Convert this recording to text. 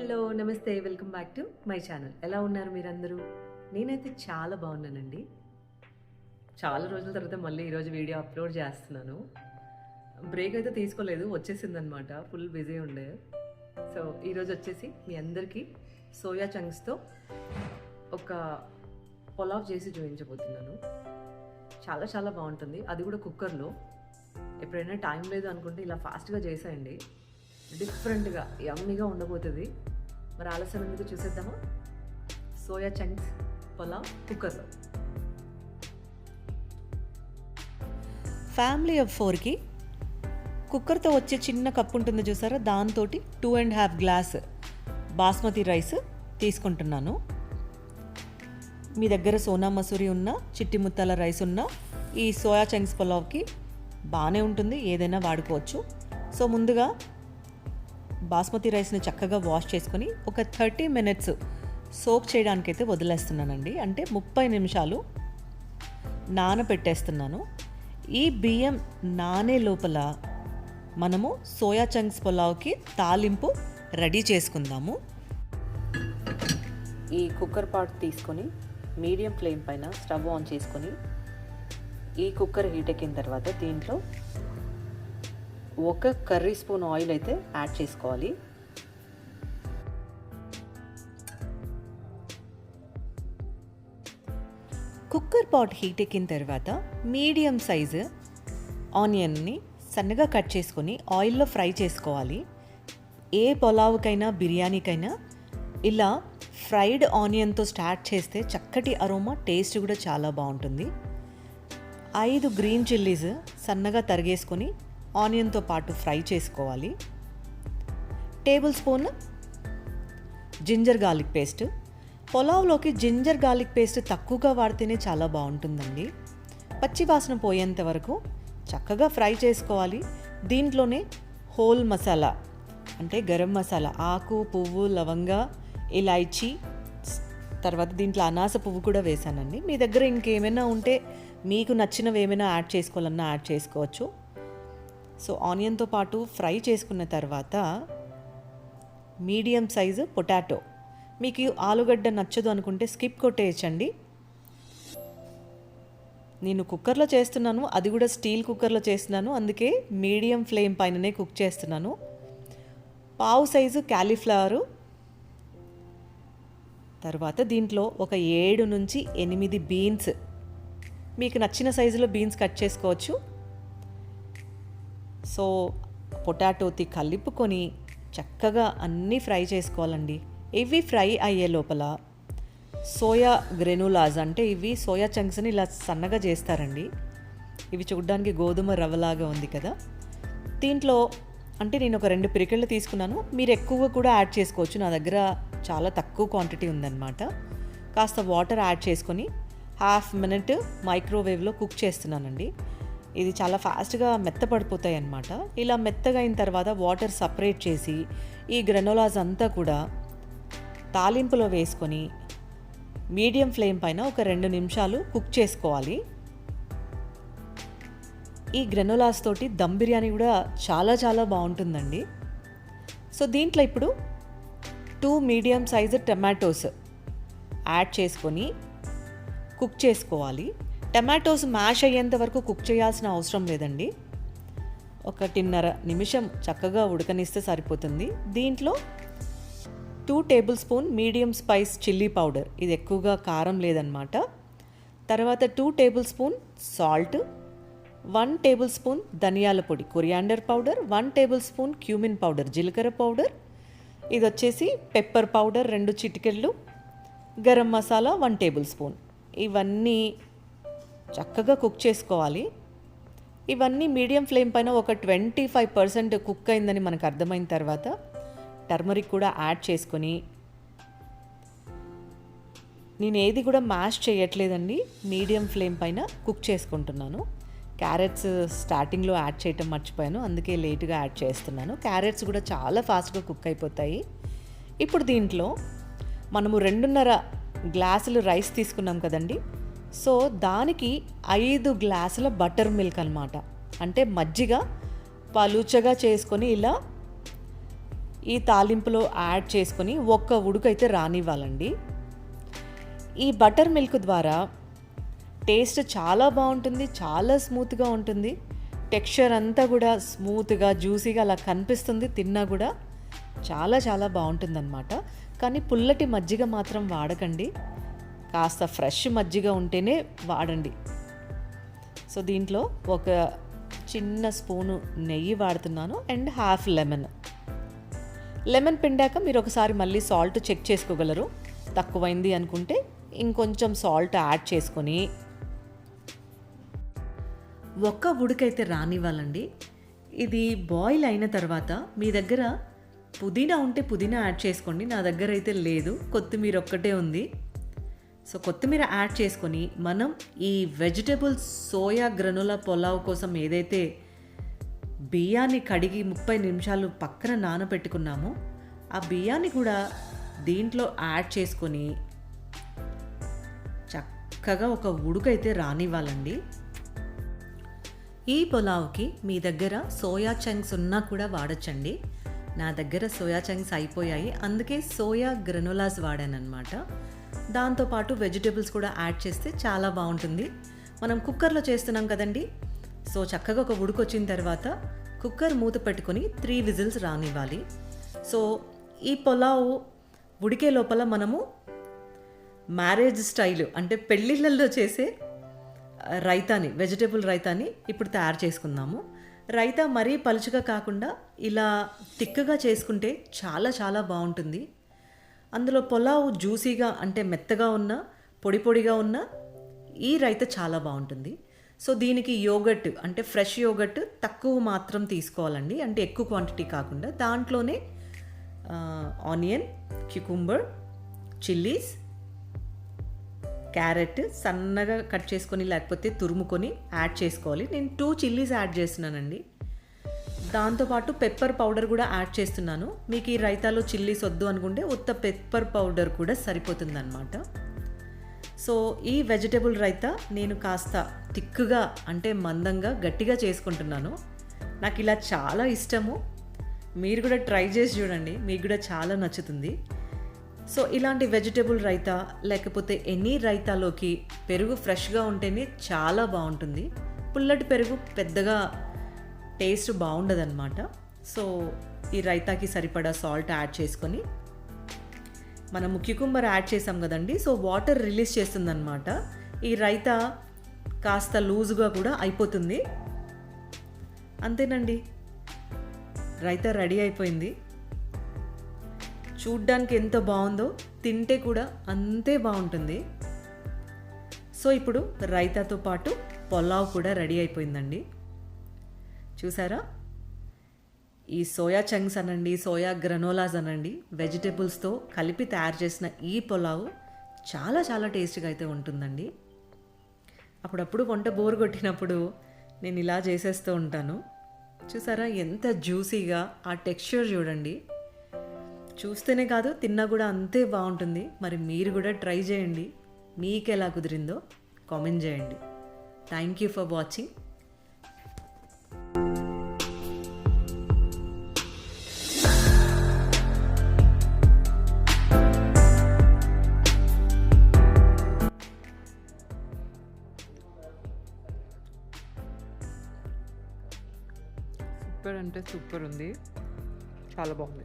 Hello నమస్తే. Welcome back to my channel. ఎలా ఉన్నారు మీరందరూ? నేనైతే చాలా బాగున్నానండి. చాలా రోజుల తర్వాత మళ్ళీ ఈరోజు వీడియో అప్లోడ్ చేస్తున్నాను. బ్రేక్ అయితే తీసుకోలేదు వచ్చేసిందనమాట ఫుల్ బిజీ ఉండే. సో ఈరోజు వచ్చేసి మీ అందరికీ సోయా చంక్స్తో ఒక పొలావ్ చేసి చూపించబోతున్నాను. చాలా చాలా బాగుంటుంది. అది కూడా కుక్కర్లో. ఎప్పుడైనా టైం లేదు అనుకుంటే ఇలా ఫాస్ట్గా చేసేయండి. డిఫరెంట్గా యమ్మీగా ఉండబోతుంది. మరి ఆలస్యం ఎందుకు చూసేద్దామా? సోయా చంక్స్ పొలావ్ కుక్కర్లో ఫ్యామిలీ ఆఫ్ ఫోర్కి కుక్కర్తో వచ్చే చిన్న కప్పు ఉంటుంది చూసారా? దాంతో two and half glass basmati rice తీసుకుంటున్నాను. మీ దగ్గర సోనా మసూరి ఉన్న చిట్టి ముత్తాల రైస్ ఉన్న ఈ సోయా చంక్స్ పులావ్కి బాగానే ఉంటుంది ఏదైనా వాడుకోవచ్చు. సో ముందుగా బాస్మతి రైస్ని చక్కగా వాష్ చేసుకొని ఒక థర్టీ మినిట్స్ సోక్ చేయడానికైతే వదిలేస్తున్నానండి. అంటే ముప్పై నిమిషాలు నానబెట్టేస్తున్నాను ఈ బియ్యం నానే లోపల మనము సోయా చంక్స్ పులావ్కి తాలింపు రెడీ చేసుకుందాము. ఈ కుక్కర్ పాట్ తీసుకొని మీడియం ఫ్లేమ్ పైన స్టవ్ ఆన్ చేసుకొని ఈ కుక్కర్ హీట్ ఎక్కిన తర్వాత దీంట్లో ఒక కర్రీ స్పూన్ ఆయిల్ అయితే యాడ్ చేసుకోవాలి. కుక్కర్ పాట్ హీట్ ఎక్కిన తర్వాత మీడియం సైజు ఆనియన్ని సన్నగా కట్ చేసుకొని ఆయిల్లో ఫ్రై చేసుకోవాలి. ఏ పులావుకైనా బిర్యానీకైనా ఇలా ఫ్రైడ్ ఆనియన్తో స్టార్ట్ చేస్తే చక్కటి అరోమా టేస్ట్ కూడా చాలా బాగుంటుంది. ఐదు గ్రీన్ చిల్లీస్ సన్నగా తరిగేసుకొని ఆనియన్తో పాటు ఫ్రై చేసుకోవాలి. Tablespoon ginger garlic paste. పొలావ్లోకి ginger garlic paste తక్కువగా వాడితేనే చాలా బాగుంటుందండి. పచ్చి వాసన పోయేంత వరకు చక్కగా ఫ్రై చేసుకోవాలి. దీంట్లోనే హోల్ మసాలా అంటే గరం మసాలా ఆకు పువ్వు లవంగా ఇలాయచి తర్వాత దీంట్లో అనాస పువ్వు కూడా వేసానండి. మీ దగ్గర ఇంకేమైనా ఉంటే మీకు నచ్చినవి ఏమైనా యాడ్ చేసుకోవాలన్నా యాడ్ చేసుకోవచ్చు. సో ఆనియన్తో పాటు ఫ్రై చేసుకున్న తర్వాత మీడియం సైజు పొటాటో. మీకు ఆలుగడ్డ నచ్చదు అనుకుంటే స్కిప్ కొట్టేయచ్చండి. నేను కుక్కర్లో చేస్తున్నాను అది కూడా స్టీల్ కుక్కర్లో చేస్తున్నాను అందుకే మీడియం ఫ్లేమ్ పైననే కుక్ చేస్తున్నాను. పావు సైజు క్యాలీఫ్లవరు. తర్వాత దీంట్లో ఒక ఏడు నుంచి ఎనిమిది బీన్స్. మీకు నచ్చిన సైజులో బీన్స్ కట్ చేసుకోవచ్చు. సో పొటాటోతి కలుపుకొని చక్కగా అన్నీ ఫ్రై చేసుకోవాలండి. ఇవి ఫ్రై అయ్యే లోపల సోయా గ్రెనులాజ్ అంటే ఇవి సోయా చంక్స్ని ఇలా సన్నగా చేస్తారండి. ఇవి చూడడానికి గోధుమ రవ్వలాగా ఉంది కదా. దీంట్లో అంటే నేను ఒక రెండు పిరికెళ్ళు తీసుకున్నాను. మీరు ఎక్కువగా కూడా యాడ్ చేసుకోవచ్చు. నా దగ్గర చాలా తక్కువ క్వాంటిటీ ఉందన్నమాట. కాస్త వాటర్ యాడ్ చేసుకొని హాఫ్ మినిట్ మైక్రోవేవ్లో కుక్ చేస్తున్నానండి. ఇది చాలా ఫాస్ట్గా మెత్తపడిపోతాయి అన్నమాట ఇలా మెత్తగా అయిన తర్వాత వాటర్ సపరేట్ చేసి ఈ గ్రెనోలాస్ అంతా కూడా తాలింపులో వేసుకొని మీడియం ఫ్లేమ్ పైన ఒక రెండు నిమిషాలు కుక్ చేసుకోవాలి. ఈ గ్రెనోలాస్ తోటి దమ్ బిర్యానీ కూడా చాలా చాలా బాగుంటుందండి. సో దీంట్లో ఇప్పుడు two medium size tomatoes add చేసుకొని కుక్ చేసుకోవాలి. టమాటోస్ మ్యాష్ అయ్యేంత వరకు కుక్ చేయాల్సిన అవసరం లేదండి. ఒకటిన్నర నిమిషం చక్కగా ఉడకనిస్తే సరిపోతుంది. దీంట్లో two tablespoon medium spice chilli powder ఇది ఎక్కువగా కారం లేదనమాట తర్వాత two tablespoon salt one tablespoon ధనియాల పొడి coriander powder one tablespoon cumin powder జీలకర్ర పౌడర్ ఇది వచ్చేసి పెప్పర్ పౌడర్ రెండు చిటికెళ్ళు. Garam masala one table spoon ఇవన్నీ చక్కగా కుక్ చేసుకోవాలి. ఇవన్నీ మీడియం ఫ్లేమ్ పైన ఒక ట్వంటీ ఫైవ్ పర్సెంట్ కుక్ అయిందని మనకు అర్థమైన తర్వాత టర్మరిక్ కూడా యాడ్ చేసుకొని నేను ఏది కూడా మ్యాష్ చేయట్లేదండి. మీడియం ఫ్లేమ్ పైన కుక్ చేసుకుంటున్నాను. క్యారెట్స్ స్టార్టింగ్లో యాడ్ చేయటం మర్చిపోయాను. అందుకే లేటుగా యాడ్ చేస్తున్నాను. క్యారెట్స్ కూడా చాలా ఫాస్ట్గా కుక్ అయిపోతాయి. ఇప్పుడు దీంట్లో మనము రెండున్నర గ్లాసులు రైస్ తీసుకున్నాం కదండి. సో దానికి ఐదు గ్లాసుల బటర్ మిల్క్ అనమాట అంటే మజ్జిగ పలుచగా చేసుకొని ఇలా ఈ తాలింపులో యాడ్ చేసుకొని ఒక్క ఉడుకైతే రానివ్వాలండి. ఈ బటర్ మిల్క్ ద్వారా టేస్ట్ చాలా బాగుంటుంది చాలా స్మూత్గా ఉంటుంది. టెక్స్చర్ అంతా కూడా స్మూత్గా జ్యూసీగా అలా కనిపిస్తుంది తిన్నా కూడా చాలా చాలా బాగుంటుందన్నమాట. కానీ పుల్లటి మజ్జిగ మాత్రం వాడకండి. కాస్త ఫ్రెష్ మజ్జిగ ఉంటేనే వాడండి. సో దీంట్లో ఒక చిన్న స్పూను నెయ్యి వాడుతున్నాను అండ్ హాఫ్ లెమన్. లెమన్ పిండాక మీరు ఒకసారి మళ్ళీ సాల్ట్ చెక్ చేసుకోగలరు. తక్కువైంది అనుకుంటే ఇంకొంచెం సాల్ట్ యాడ్ చేసుకొని. ఒక్క ఉడికైతే రానివ్వాలండి. ఇది బాయిల్ అయిన తర్వాత మీ దగ్గర పుదీనా ఉంటే పుదీనా యాడ్ చేసుకోండి. నా దగ్గర అయితే లేదు. కొత్తిమీర ఒక్కటే ఉంది. సో కొత్తిమీర యాడ్ చేసుకొని మనం ఈ వెజిటబుల్ సోయా గ్రనుల పొలావ్ కోసం ఏదైతే బియ్యాన్ని కడిగి ముప్పై నిమిషాలు పక్కన నానబెట్టుకున్నామో ఆ బియ్యాన్ని కూడా దీంట్లో యాడ్ చేసుకొని చక్కగా ఒక ఉడుకైతే రానివ్వాలండి. ఈ పులావ్కి మీ దగ్గర సోయా చంక్స్ ఉన్నా కూడా వాడచ్చండి. నా దగ్గర సోయా చంక్స్ అయిపోయాయి. అందుకే సోయా గ్రనులాస్ వాడానమాట దాంతోపాటు వెజిటేబుల్స్ కూడా యాడ్ చేస్తే చాలా బాగుంటుంది. మనం కుక్కర్లో చేస్తున్నాం కదండి. సో చక్కగా ఒక ఉడికొచ్చిన తర్వాత కుక్కర్ మూత పెట్టుకొని త్రీ విజిల్స్ రానివ్వాలి. సో ఈ పొలావు ఉడికే లోపల మనము మ్యారేజ్ స్టైల్ అంటే పెళ్ళిళ్ళల్లో చేసే రైతాని వెజిటేబుల్ రైతాని ఇప్పుడు తయారు చేసుకుందాము. రైతా మరీ పలుచగా కాకుండా ఇలా తిక్కగా చేసుకుంటే చాలా చాలా బాగుంటుంది. అందులో పులావ్ జ్యూసీగా అంటే మెత్తగా ఉన్న పొడి పొడిగా ఉన్న ఈ రైత చాలా బాగుంటుంది. సో దీనికి యోగట్ అంటే ఫ్రెష్ యోగట్ తక్కువ మాత్రం తీసుకోవాలండి. అంటే ఎక్కువ క్వాంటిటీ కాకుండా దాంట్లోనే ఆనియన్ క్యుకుంబర్ చిల్లీస్ క్యారెట్ సన్నగా కట్ చేసుకొని లేకపోతే తురుముకొని యాడ్ చేసుకోవాలి. నేను టూ చిల్లీస్ యాడ్ చేస్తున్నానండి. దాంతోపాటు పెప్పర్ పౌడర్ కూడా యాడ్ చేస్తున్నాను. మీకు ఈ రైతాలో చిల్లీస్ వద్దు అనుకుంటే ఉత్త పెప్పర్ పౌడర్ కూడా సరిపోతుందన్నమాట. సో ఈ వెజిటేబుల్ రైతా నేను కాస్త తిక్కుగా అంటే మందంగా గట్టిగా చేసుకుంటున్నాను. నాకు ఇలా చాలా ఇష్టము. మీరు కూడా ట్రై చేసి చూడండి. మీకు కూడా చాలా నచ్చుతుంది. సో ఇలాంటి వెజిటేబుల్ రైతా లేకపోతే ఎనీ రైతాలోకి పెరుగు ఫ్రెష్గా ఉంటేనే చాలా బాగుంటుంది. పుల్లటి పెరుగు పెద్దగా టేస్ట్ బాగుండదన్నమాట. సో ఈ రైతాకి సరిపడా సాల్ట్ యాడ్ చేసుకొని మనం క్యుకుంబర్ యాడ్ చేసాం కదండి సో వాటర్ రిలీజ్ చేస్తుందన్నమాట. ఈ రైతా కాస్త లూజుగా కూడా అయిపోతుంది. అంతేనండి. రైతా రెడీ అయిపోయింది. చూడ్డానికి ఎంత బాగుందో తింటే కూడా అంతే బాగుంటుంది. సో ఇప్పుడు రైతాతో పాటు పులావ్ కూడా రెడీ అయిపోయిందండి. చూసారా? ఈ సోయా చంక్స్ అనండి సోయా గ్రనోలాస్ అనండి వెజిటేబుల్స్తో కలిపి తయారు చేసిన ఈ పులావ్ చాలా చాలా టేస్ట్గా అయితే ఉంటుందండి. అప్పుడప్పుడు వంట బోర్ కొట్టినప్పుడు నేను ఇలా చేసేస్తూ ఉంటాను. చూసారా ఎంత జ్యూసీగా ఆ టెక్స్చర్ చూడండి. చూస్తేనే కాదు తిన్నా కూడా అంతే బాగుంటుంది. మరి మీరు కూడా ట్రై చేయండి. మీకు ఎలా కుదిరిందో కామెంట్ చేయండి. Thank you for watching. అంటే సూపర్ ఉంది. చాలా బాగుంది.